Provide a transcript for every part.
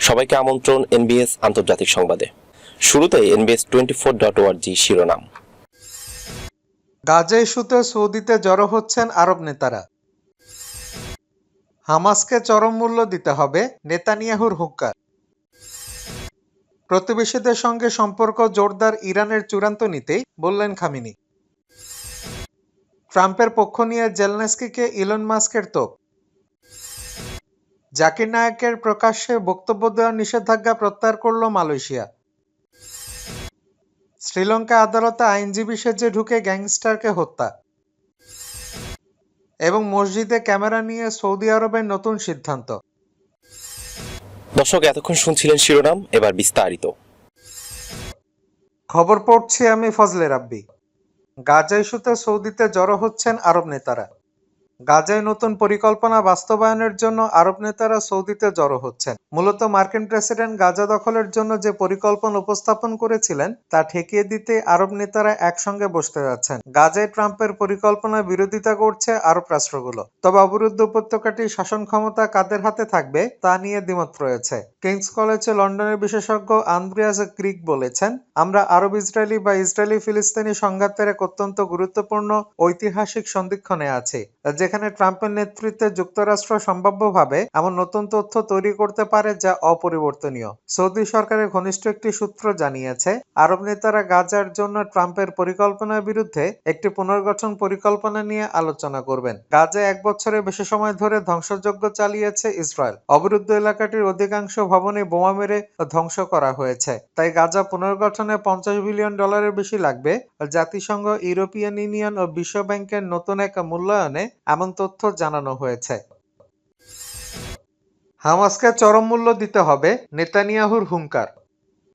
সবাইকে আমন্ত্রণ এনবিএস আন্তর্জাতিক সংবাদে। শুরুতে NBS twenty four dot org শিরোনাম। গাজা ইস্যুতে সৌদিতে জড়ো হচ্ছেন আরব নেতারা। হামাসকে চরম মূল্য দিতে হবে নেতানিয়াহুর হুঙ্কার। প্রতিবেশীদের সঙ্গে সম্পর্ক জোরদার ইরানের চূড়ান্ত নিতেই বললেন খামিনি। ট্রাম্পের পক্ষ নিয়ে জেলনেস্কিকে ইলন মাস্কের তোপ। জাকির নায়কের প্রকাশ্যে বক্তব্য দেওয়ার নিষেধাজ্ঞা প্রত্যাহার করল মালয়েশিয়া। শ্রীলঙ্কা আদালতে আইনজীবী সেজে ঢুকে গ্যাংস্টারকে হত্যা। এবং মসজিদে ক্যামেরা নিয়ে সৌদি আরবের নতুন সিদ্ধান্ত। দর্শক এতক্ষণ শুনছিলেন শিরোনাম এবার বিস্তারিত। খবর পড়ছি আমি ফজলে রাব্বি। গাজা ইস্যুতে সৌদিতে জড়ো হচ্ছেন আরব নেতারা। গাজায় নতুন পরিকল্পনা বাস্তবায়নের জন্য আরব নেতারা সৌদিতে জড়ো হচ্ছেন। মূলত মার্কিন প্রেসিডেন্ট গাজা দখলের জন্য যে পরিকল্পনা উপস্থাপন করেছিলেন, তা ঠেকিয়ে দিতে আরব নেতারা একসঙ্গে বসতে যাচ্ছেন। গাজায় ট্রাম্পের পরিকল্পনার বিরোধিতা করছে আরব রাষ্ট্রগুলো। তবে অবরুদ্ধ উপত্যকাটি শাসন ক্ষমতা কাদের হাতে থাকবে, তা নিয়ে দ্বিমত রয়েছে। কিংস কলেজে লন্ডনের বিশেষজ্ঞ আন্দ্রিয়াস ক্রিক বলেছেন, আমরা আরব ইসরায়েলি বা ইসরায়েলি ফিলিস্তিনি সংঘাতের এক অত্যন্ত গুরুত্বপূর্ণ ঐতিহাসিক সন্ধিক্ষণে আছে, যেখানে ট্রাম্পের নেতৃত্বে যুক্তরাষ্ট্র সম্ভাব্যভাবে এমন নতুন তথ্য তৈরি করতে পারে যা অপরিবর্তনীয়। সৌদি সরকারের ঘনিষ্ঠ একটি সূত্র জানিয়েছে, আরব নেতারা গাজার জন্য ট্রাম্পের পরিকল্পনার বিরুদ্ধে একটি পুনর্গঠন পরিকল্পনা নিয়ে আলোচনা করবেন। গাজায় এক বছরের বেশি সময় ধরে ধ্বংসযজ্ঞ চালিয়েছে ইসরায়েল। অবরুদ্ধ এলাকাটির অধিকাংশ ভবনে বোমা মেরে ধ্বংস করা হয়েছে। তাই গাজা পুনর্গঠনে পঞ্চাশ বিলিয়ন ডলারের বেশি লাগবে। জাতিসংঘ, ইউরোপিয়ান ইউনিয়ন ও বিশ্ব ব্যাংকের নতুন এক মূল্যায়নে এমন তথ্য জানানো হয়েছে। হামাসকে চরম মূল্য দিতে হবে নেতানিয়াহুর হুঙ্কার।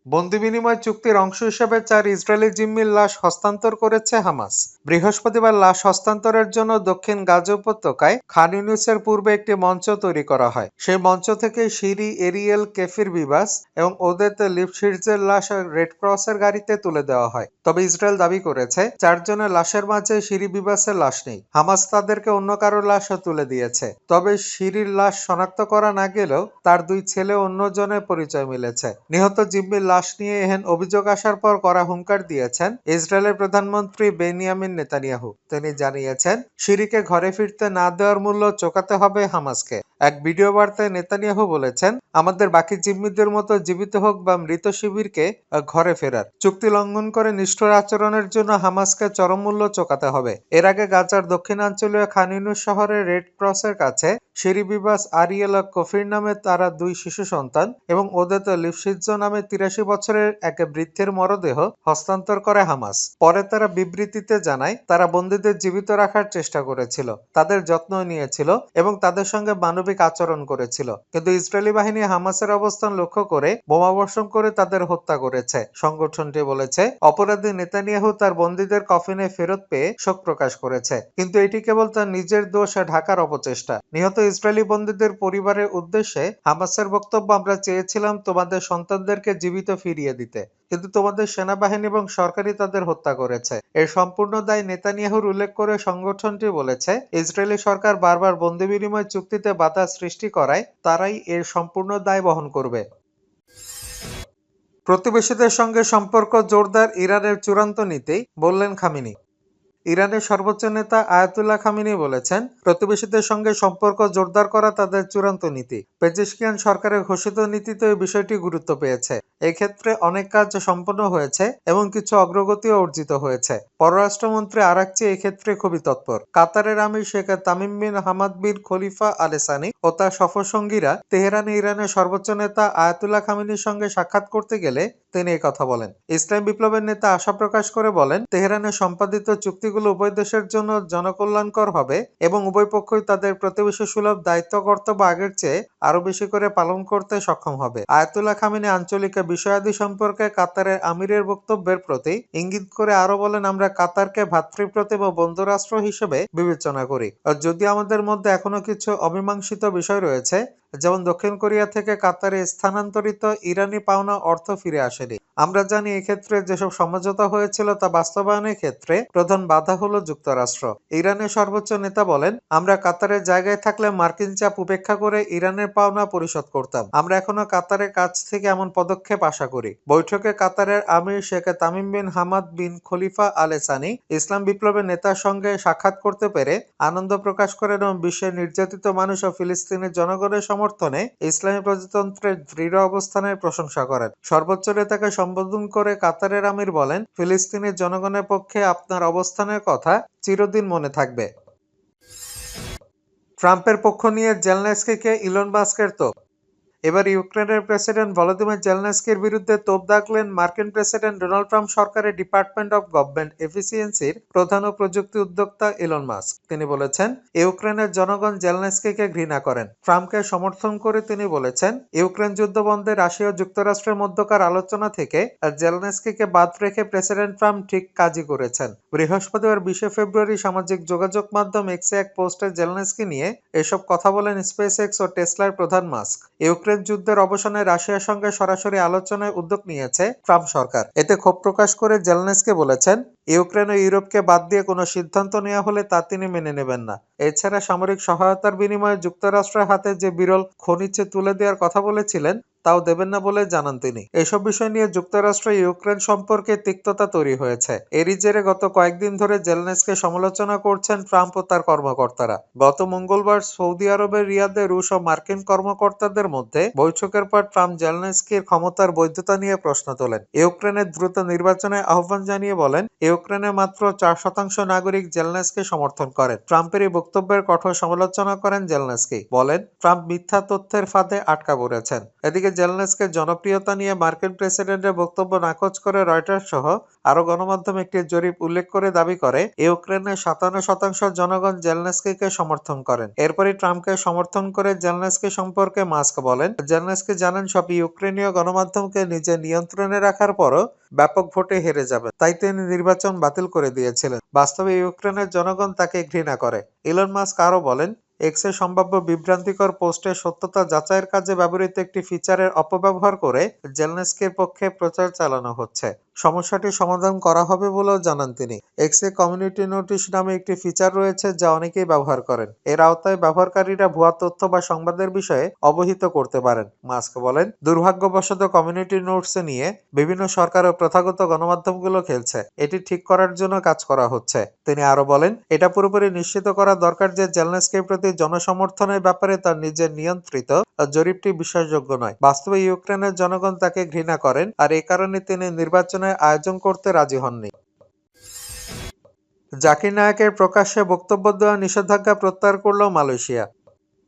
বন্দি বিনিময় চুক্তির অংশ হিসেবে চার ইসরায়েলি জিম্মির লাশ হস্তান্তর করেছে হামাস। বৃহস্পতিবার লাশ হস্তান্তরের জন্য দক্ষিণ গাজা উপত্যকায় খান ইউনিসের পূর্বে একটি মঞ্চ তৈরি করা হয়। সেই মঞ্চ থেকে সিরি এরিয়েল, কেফির বিবাস এবং ওদেতে লিপশিটজের লাশ রেড ক্রসের গাড়িতে তুলে দেওয়া হয়। তবে ইসরায়েল দাবি করেছে, চারজনের লাশের মাঝে সিরি বিবাসের লাশ নেই। হামাস তাদেরকে অন্য কারও লাশও তুলে দিয়েছে। তবে সিরির লাশ শনাক্ত করা না গেলেও তার দুই ছেলে অন্যজনের পরিচয় মিলেছে। নিহত জিম্মির লাশ নিয়ে এহেন অভিযোগ আসার পর করা হুঙ্কার দিয়েছেন ইসরায়েলের প্রধানমন্ত্রী বেনিয়ামিন নেতানিয়াহু। তিনি জানিয়েছেন, সিরিকে ঘরে ফিরতে না দেওয়ার মূল্য চোকাতে হবে হামাসকে। এক ভিডিও বার্তায় নেতানিয়াহু বলেছেন, আমাদের বাকি জিম্মিদের মতো জীবিত হোক বা মৃত শিবিরকে ঘরে ফেরার। চুক্তি লঙ্ঘন করে নিষ্ঠুর আচরণের জন্য হামাসকে চরম মূল্য চোকাতে হবে। এর আগে গাজার দক্ষিণাঞ্চলীয় খানিনু শহরে রেড ক্রসের কাছে শিরিবিবাস আরিয়েলা কফির নামে তারা দুই শিশু সন্তান এবং ওদেত লিপসিজ্জ নামে তিরাশি বছরের এক বৃদ্ধের মরদেহ হস্তান্তর করে হামাস। পরে তারা বিবৃতিতে জানায়, তারা বন্দীদের জীবিত রাখার চেষ্টা করেছিল, তাদের যত্ন নিয়েছিল এবং তাদের সঙ্গে মানবিক আচরণ করেছিল। কিন্তু ইসরায়েলি বাহিনী হামাসের অবস্থান লক্ষ্য করে বোমাবর্ষণ করে তাদের হত্যা করেছে। সংগঠনটি বলেছে, অপরাধী নেতানিয়াহু তার বন্দীদের কফিনে ফেরত পেয়ে শোক প্রকাশ করেছে, কিন্তু এটি কেবল তার নিজের দোষ ঢাকার অপচেষ্টা। নিহত ইসরায়েলি বন্দীদের পরিবারের উদ্দেশ্যে হামাসের বক্তব্য আমরা চেয়েছিলাম তোমাদের সন্তানদেরকে জীবিত ফিরিয়ে দিতে। কিন্তু তোমাদের সেনাবাহিনী এবং সরকারি তাদের হত্যা করেছে। এর সম্পূর্ণ দায় নেতানিয়াহুর উল্লেখ করে সংগঠনটি বলেছে, ইসরায়েলি সরকার বারবার বন্দি বিনিময় চুক্তিতে বাধা সৃষ্টি করায় তারাই এর সম্পূর্ণ দায় বহন করবে। প্রতিবেশীদের সঙ্গে সম্পর্ক জোরদার ইরানের চূড়ান্ত নীতি, বললেন খামিনি। ইরানের সর্বোচ্চ নেতা আয়াতুল্লাহ খামিনি বলেছেন, প্রতিবেশীদের সঙ্গে সম্পর্ক জোরদার করা তাদের চূড়ান্ত নীতি। পেজিশকিয়ান সরকারের ঘোষিত নীতিতে এই বিষয়টি গুরুত্ব পেয়েছে। এক্ষেত্রে অনেক কাজ সম্পন্ন হয়েছে এবং কিছু অগ্রগতিও অর্জিত হয়েছে। পররাষ্ট্রমন্ত্রী আরাকচি এক্ষেত্রে খুবই তৎপর। কাতারের আমির Sheikh Tamim bin Hamad bin Khalifa Al Thani ও তার সফরসঙ্গীরা তেহরানে ইরানের সর্বোচ্চ নেতা আয়াতুল্লাহ খামিনির সঙ্গে সাক্ষাৎ করতে গেলে তিনি কথা বলেন। ইসলাম বিপ্লবের নেতা আশা প্রকাশ করে বলেন তেহরানে সম্পাদিত চুক্তিগুলো উভয় দেশের জন্য জনকল্যাণকর হবে এবং উভয় পক্ষই তাদের প্রতিবেশী সুলভ দায়িত্ব কর্তব্য আগের চেয়ে আরও বেশি করে পালন করতে সক্ষম হবে। আয়াতুল্লাহ খামিনি আঞ্চলিক বিষয়াদি সম্পর্কে কাতারের আমিরের বক্তব্যের প্রতি ইঙ্গিত করে আরও বলেন, আমরা কাতারকে ভাতৃপ্রতিম বন্ধুরাষ্ট্র হিসেবে বিবেচনা করি। আর যদি আমাদের মধ্যে এখনও কিছু অমীমাংসিত বিষয় রয়েছে যেমন দক্ষিণ কোরিয়া থেকে কাতারে স্থানান্তরিত ইরানি পাওনা অর্থ ফিরে আসেনি। আমরা জানি এক্ষেত্রে যেসব সমঝোতা হয়েছিল তা বাস্তবায়নের ক্ষেত্রে প্রধান বাধা হলো যুক্তরাষ্ট্র। ইরানের সর্বোচ্চ নেতা বলেন, আমরা কাতারের জায়গায় থাকলে মার্কিন চাপ উপেক্ষা করে ইরানের পাওনা পরিশোধ করতাম। আমরা এখনও কাতারের কাছ থেকে এমন পদক্ষেপ আশা করি। বৈঠকে কাতারের আমির Sheikh Tamim bin Hamad bin Khalifa Al Thani ইসলাম বিপ্লবের নেতার সঙ্গে সাক্ষাৎ করতে পেরে আনন্দ প্রকাশ করেন এবং বিশ্বের নির্যাতিত মানুষ ও ফিলিস্তিনের জনগণের সমর্থনে ইসলামী প্রজাতন্ত্রের দৃঢ় অবস্থানের প্রশংসা করেন। সর্বোচ্চ নেতাকে সম্বোধন করে কাতারের আমির বলেন ফিলিস্তিনের জনগণের পক্ষে আপনার অবস্থানের কথা চিরদিন মনে থাকবে। ট্রাম্পের পক্ষ নিয়ে জেলনেস্কিকে ইলন বাস্কের তোপ। এবার ইউক্রেনের প্রেসিডেন্ট ভলোদিমির জেলনেস্কির বিরুদ্ধে তোপ দাগলেন মার্কিন প্রেসিডেন্ট ডোনাল্ড ট্রাম্প সরকারের ডিপার্টমেন্ট অব গভর্নমেন্ট এফিসিয়েন্সির প্রধান ও প্রযুক্তি উদ্যোক্তা ইলন মাস্ক। তিনি বলেছেন, ইউক্রেনের জনগণ জেলনেস্কিকে ঘৃণা করেন। ট্রাম্পকে সমর্থন করে তিনি বলেছেন, ইউক্রেন যুদ্ধ বন্ধে রাশিয়া ও যুক্তরাষ্ট্রের মধ্যকার আলোচনা থেকে জেলনেস্কিকে বাদ রেখে প্রেসিডেন্ট ট্রাম্প ঠিক কাজই করেছেন। বৃহস্পতিবার বিশে ফেব্রুয়ারি সামাজিক যোগাযোগ মাধ্যম এক্সে এক পোস্টে জেলনেস্কি নিয়ে এসব কথা বলেন স্পেস এক্স ও টেসলার প্রধান মাস্ক। ইউক্রেন যুদ্ধের অবসানে রাশিয়ার সঙ্গে সরাসরি আলোচনায় উদ্যোগ নিয়েছে ট্রাম্প সরকার। এতে ক্ষোভ প্রকাশ করে জেলনেসকে বলেছেন, ইউক্রেন ও ইউরোপকে বাদ দিয়ে কোনো সিদ্ধান্ত নেওয়া হলে তা তিনি মেনে নেবেন না। এছাড়া সামরিক সহায়তার বিনিময়ে যুক্তরাষ্ট্রের হাতে যে বিরল খনিজে তুলে দেওয়ার কথা বলেছিলেন তাও দেবেন না বলে জানান তিনি। এসব বিষয় নিয়ে যুক্তরাষ্ট্র, ইউক্রেন সম্পর্কে তিক্ততা তৈরি হয়েছে। এরই জেরে গত কয়েকদিন ধরে জেলনেসকে সমালোচনা করছেন ট্রাম্প ও তার কর্মকর্তারা। গত মঙ্গলবার সৌদি আরবের রিয়াদে রুশ ও মার্কিন কর্মকর্তাদের মধ্যে বৈঠকের পর ট্রাম্প জেলনেস্কির ক্ষমতার বৈধতা নিয়ে প্রশ্ন তোলেন। ইউক্রেনের দ্রুত নির্বাচনে আহ্বান জানিয়ে বলেন, ইউক্রেনে মাত্র চার শতাংশ নাগরিক জেলনেসকে সমর্থন করেন। ট্রাম্পের এই বক্তব্যের কঠোর সমালোচনা করেন জেলনেসকি। বলেন, ট্রাম্প মিথ্যা তথ্যের ফাঁদে আটকা পড়েছেন। এদিকে জেলনেসকে জনপ্রিয়তা নিয়ে মার্কিন প্রেসিডেন্টের বক্তব্য নাকচ করে রয়টার্স সহ আরও গণমাধ্যম একটি জরিপ উল্লেখ করে দাবি করে ইউক্রেনের সাতান্ন শতাংশ জনগণ জেলনেস্কিকে সমর্থন করেন। এরপরই ট্রাম্পকে সমর্থন করে জেলনেস্কি সম্পর্কে মাস্ক বলেন জেলনেস্কি জানেন সব ইউক্রেনীয় গণমাধ্যমকে নিজের নিয়ন্ত্রণে রাখার পরও ব্যাপক ভোটে হেরে যাবেন। তাই তিনি নির্বাচন বাতিল করে দিয়েছিলেন। বাস্তবে ইউক্রেনের জনগণ তাকে ঘৃণা করে। ইলন মাস্ক আরও বলেন এক্সে সম্ভাব্য বিভ্রান্তিকর পোস্টের সত্যতা যাচাইয়ের কাজে ব্যবহৃত একটি ফিচারের অপব্যবহার করে জেলনেস্কির পক্ষে প্রচার চালানো হচ্ছে। সমস্যাটি সমাধান করা হবে বলেও জানান তিনি। এক্সে কমিউনিটি নোটিশ নামে একটি ফিচার রয়েছে যা অনেকেই ব্যবহার করেন। এর আওতায় ব্যবহারকারীরা ভুয়া তথ্য বা সংবাদের বিষয়ে অবহিত করতে পারেন। মাস্ক বলেন, দুর্ভাগ্যবশত কমিউনিটি নোটস নিয়ে বিভিন্ন সরকার ও প্রথাগত গণমাধ্যমগুলো খেলছে। এটি ঠিক করার জন্য কাজ করা হচ্ছে। তিনি আরও বলেন, এটা পুরোপুরি নিশ্চিত করা দরকার যে জেলনেস্কির প্রতি জনসমর্থনের ব্যাপারে তার নিজের নিয়ন্ত্রিত জরিপটি বিশ্বাসযোগ্য নয়। বাস্তবে ইউক্রেনের জনগণ তাকে ঘৃণা করেন, আর এ কারণে তিনি নির্বাচনের আয়োজন করতে রাজি হননি। জাকির নায়কের প্রকাশ্যে বক্তব্য দেওয়া নিষেধাজ্ঞা প্রত্যাহার করল মালয়েশিয়া।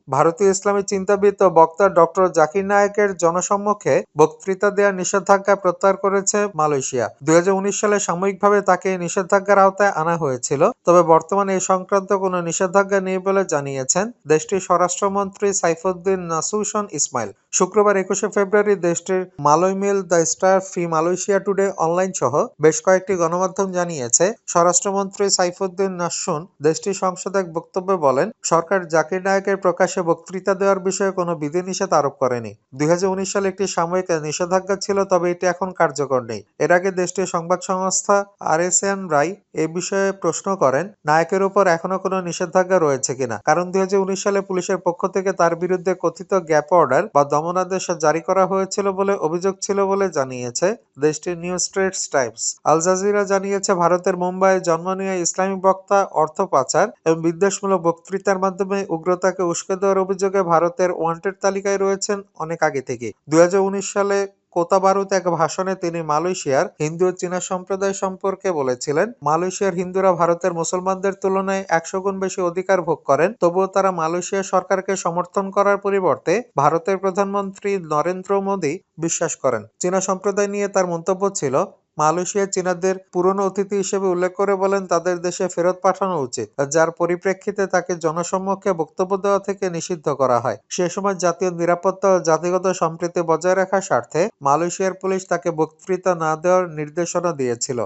ভারতীয় ইসলামী চিন্তাবিদ ও বক্তা ডক্টর জাকির নায়েকের জনসম্মুখে বক্তৃতা দেওয়ার নিষেধাজ্ঞা প্রত্যাহার করেছে মালয়েশিয়া। দুই সালে সাময়িকভাবে তাকে নিষেধাজ্ঞার আওতায় আনা হয়েছিল, তবে বর্তমানে এ সংক্রান্ত কোনো নিষেধাজ্ঞা নেই বলে জানিয়েছেন দেশটির স্বরাষ্ট্রমন্ত্রী সাইফুদ্দিন নাসুসন ইসমাইল। শুক্রবার একুশে ফেব্রুয়ারি দেশটির Malay Mail, the Star Free Malaysia Today online সহ বেশ কয়েকটি গণমাধ্যম জানিয়েছে। স্বরাষ্ট্রমন্ত্রী সাইফুদ্দিন নাসুন দেশটির সংসদে এক বক্তব্যে বলেন, সরকার জাকির নায়কের প্রকাশ্যে বক্তৃতা দেওয়ার বিষয়ে কোনো বিধিনিষেধ আরোপ করেনি। দুই সালে একটি সাময়িক নিষেধাজ্ঞা ছিল, তবে এটি এখন কার্যকর নেই। এর আগে দেশটির সংবাদ সংস্থা আরএসএন রাই এ বিষয়ে প্রশ্ন করেন, নায়কের উপর এখনও কোনো নিষেধাজ্ঞা রয়েছে কিনা? কারণ দুই সালে পুলিশের পক্ষ থেকে তার বিরুদ্ধে কথিত গ্যাপ অর্ডার বা দমনাদেশ জারি করা হয়েছিল বলে অভিযোগ ছিল বলে জানিয়েছে দেশটির New Straits Times. Al Jazeera জানিয়েছে, ভারতের মুম্বাইয়ে জন্ম নিয়ে ইসলামী বক্তা, অর্থ পাচার এবং বিদ্বেষমূলক বক্তৃতার মাধ্যমে উগ্রতাকে উস্কে দেওয়ার অভিযোগে ভারতের ওয়ান্টেড তালিকায় রয়েছেন অনেক আগে থেকে। দুই হাজার উনিশ সালে কোতাবারুতে এক ভাষণে তিনি মালয়েশিয়ার হিন্দু ও চীনা সম্প্রদায় সম্পর্কে বলেছিলেন, মালয়েশিয়ার হিন্দুরা ভারতের মুসলমানদের তুলনায় একশো গুণ বেশি অধিকার ভোগ করেন। তবুও তারা মালয়েশিয়া সরকারকে সমর্থন করার পরিবর্তে ভারতের প্রধানমন্ত্রী নরেন্দ্র মোদী বিশ্বাস করেন। চীনা সম্প্রদায় নিয়ে তার মন্তব্য ছিল মালয়েশিয়া চীনাদের পুরনো অতিথি হিসেবে উল্লেখ করে বলেন, তাদের দেশে ফেরত পাঠানো উচিত, যার পরিপ্রেক্ষিতে তাকে জনসম্মুখে বক্তব্য দেওয়া থেকে নিষিদ্ধ করা হয়। সে সময় জাতীয় নিরাপত্তা ও জাতিগত সম্প্রীতি বজায় রাখার স্বার্থে মালয়েশিয়ার পুলিশ তাকে বক্তৃতা না দেওয়ার নির্দেশনা দিয়েছিল।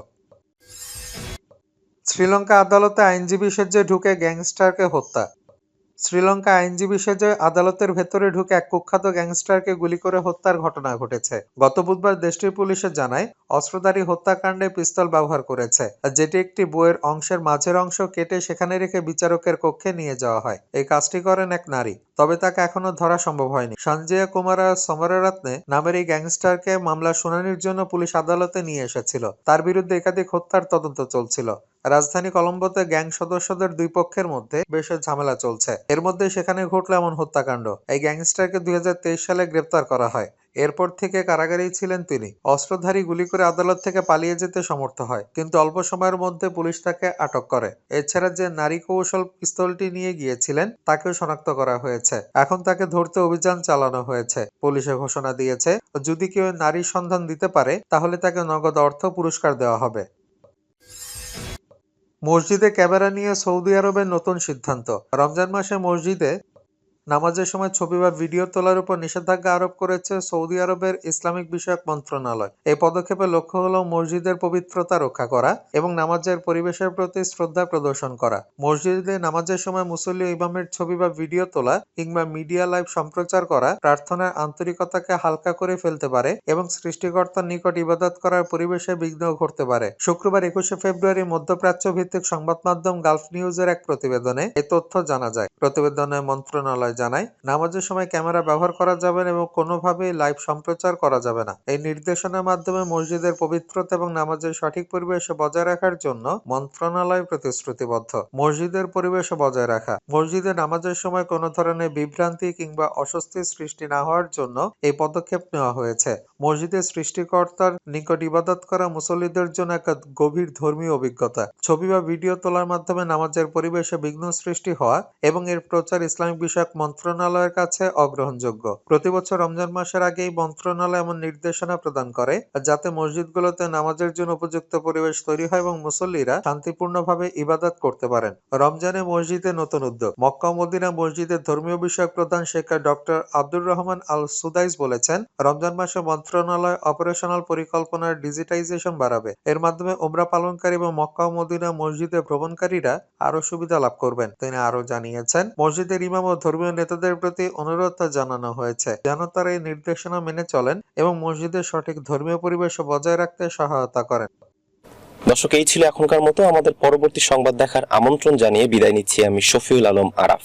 শ্রীলঙ্কা আদালতে আইনজীবী সেজে ঢুকে গ্যাংস্টারকে হত্যা। শ্রীলঙ্কা আইনজীবী সেজে আদালতের ভেতরে ঢুকে এক কুখ্যাত গ্যাংস্টারকে গুলি করে হত্যার ঘটনা ঘটেছে। গত বুধবার দেশটির পুলিশে জানায়, অস্ত্রধারী হত্যাকাণ্ডে পিস্তল ব্যবহার করেছে, যেটি একটি বইয়ের অংশের মাঝের অংশ কেটে সেখানে রেখে বিচারকের কক্ষে নিয়ে যাওয়া হয়। এই কাজটি করেন এক নারী, তবে তাকে এখনও ধরা সম্ভব হয়নি। সঞ্জয় কুমারা সমররত্নে নামের এই গ্যাংস্টারকে মামলা শুনানির জন্য পুলিশ আদালতে নিয়ে এসেছিল। তার বিরুদ্ধে একাধিক হত্যার তদন্ত চলছিল। রাজধানী কলম্বোতে গ্যাং সদস্যদের দুই পক্ষের মধ্যে বেশ ঝামেলা চলছে। এর মধ্যে সেখানে ঘটল এমন হত্যাকাণ্ড। এই গ্যাংস্টারকে দুই হাজার তেইশ সালে গ্রেপ্তার করা হয়। এরপর থেকে কারাগারেই ছিলেন তিনি। অস্ত্রধারী গুলি করে আদালত থেকে পালিয়ে যেতে সমর্থ হয়, কিন্তু অল্প সময়ের মধ্যে পুলিশ তাকে আটক করে। এছাড়া যে নারী কৌশল পিস্তলটি নিয়ে গিয়েছিলেন, তাকেও শনাক্ত করা হয়েছে। এখন তাকে ধরতে অভিযান চালানো হয়েছে। পুলিশে ঘোষণা দিয়েছে, যদি কেউ নারীর সন্ধান দিতে পারে, তাহলে তাকে নগদ অর্থ পুরস্কার দেওয়া হবে। মসজিদে ক্যামেরা নিয়ে সৌদি আরবের নতুন সিদ্ধান্ত। রমজান মাসে মসজিদে নামাজের সময় ছবি বা ভিডিও তোলার উপর নিষেধাজ্ঞা আরোপ করেছে সৌদি আরবের ইসলামিক বিষয়ক মন্ত্রণালয়। এই পদক্ষেপের লক্ষ্য হল মসজিদের পবিত্রতা রক্ষা করা এবং নামাজের পরিবেশের প্রতি শ্রদ্ধা প্রদর্শন করা। মসজিদে নামাজের সময় মুসল্লি ইমামের ছবি বা ভিডিও তোলা কিংবা মিডিয়া লাইভ সম্প্রচার করা প্রার্থনার আন্তরিকতাকে হালকা করে ফেলতে পারে এবং সৃষ্টিকর্তার নিকট ইবাদত করার পরিবেশে বিঘ্ন ঘটতে পারে। শুক্রবার একুশে ফেব্রুয়ারি মধ্যপ্রাচ্য ভিত্তিক সংবাদ মাধ্যম গালফ নিউজের এক প্রতিবেদনে এ তথ্য জানা যায়। প্রতিবেদনে মন্ত্রণালয় জানায়, নামাজের সময় ক্যামেরা ব্যবহার করা যাবে না এবং কোনোভাবেই লাইভ সম্প্রচার করা যাবে না। এই নির্দেশনার মাধ্যমে মসজিদের পবিত্রতা এবং নামাজের সঠিক পরিবেশে বজায় রাখার জন্য মন্ত্রণালয় প্রতিশ্রুতিবদ্ধ। মসজিদের পরিবেশে বজায় রাখা। মসজিদে নামাজের সময় কোনো ধরনের বিভ্রান্তি কিংবা অস্বস্তির সৃষ্টি না হওয়ার জন্য এই পদক্ষেপ নেওয়া হয়েছে। মসজিদের সৃষ্টিকর্তার নিকট ইবাদত করা মুসল্লিদের জন্য এক গভীর ধর্মীয় অভিজ্ঞতা। ছবি বা ভিডিও তোলার মাধ্যমে নামাজের পরিবেশে বিঘ্ন সৃষ্টি হওয়া এবং এর প্রচার ইসলামিক বিষয়ক মন্ত্রণালয়ের কাছে অগ্রহণযোগ্য। প্রতি বছর রমজান মাসের আগে এই মন্ত্রণালয় এমন নির্দেশনা প্রদান করে, যাতে মসজিদগুলোতে নামাজের জন্য উপযুক্ত পরিবেশ তৈরি হয় এবং মুসল্লিরা শান্তিপূর্ণভাবে ইবাদত করতে পারেন। রমজানে মসজিদে নতুন উদ্যোগ। মক্কা মদিনা মসজিদের ধর্মীয় বিষয়ক প্রধান Sheikh doctor Abdur Rahman Al Sudais বলেছেন, রমজান মাসে মন্ত্রণালয় অপারেশনাল পরিকল্পনার ডিজিটাইজেশন বাড়াবে। এর মাধ্যমে ওমরা পালনকারী এবং মক্কা মদিনা মসজিদে ভ্রমণকারীরা আরও সুবিধা লাভ করবেন। তিনি আরও জানিয়েছেন, মসজিদের ইমাম ও ধর্মীয় নেতাদের প্রতি অনুরোধ জানানো হয়েছে। যেন তারা এই নির্দেশনা মেনে চলেন এবং মসজিদের সঠিক ধর্মীয় পরিবেশ বজায় রাখতে সহায়তা করেন। দর্শক, এই ছিল এখনকার মতো। আমাদের পরবর্তী সংবাদ দেখার আমন্ত্রণ জানিয়ে বিদায় নিচ্ছি আমি শফিউল আলম আরাফ।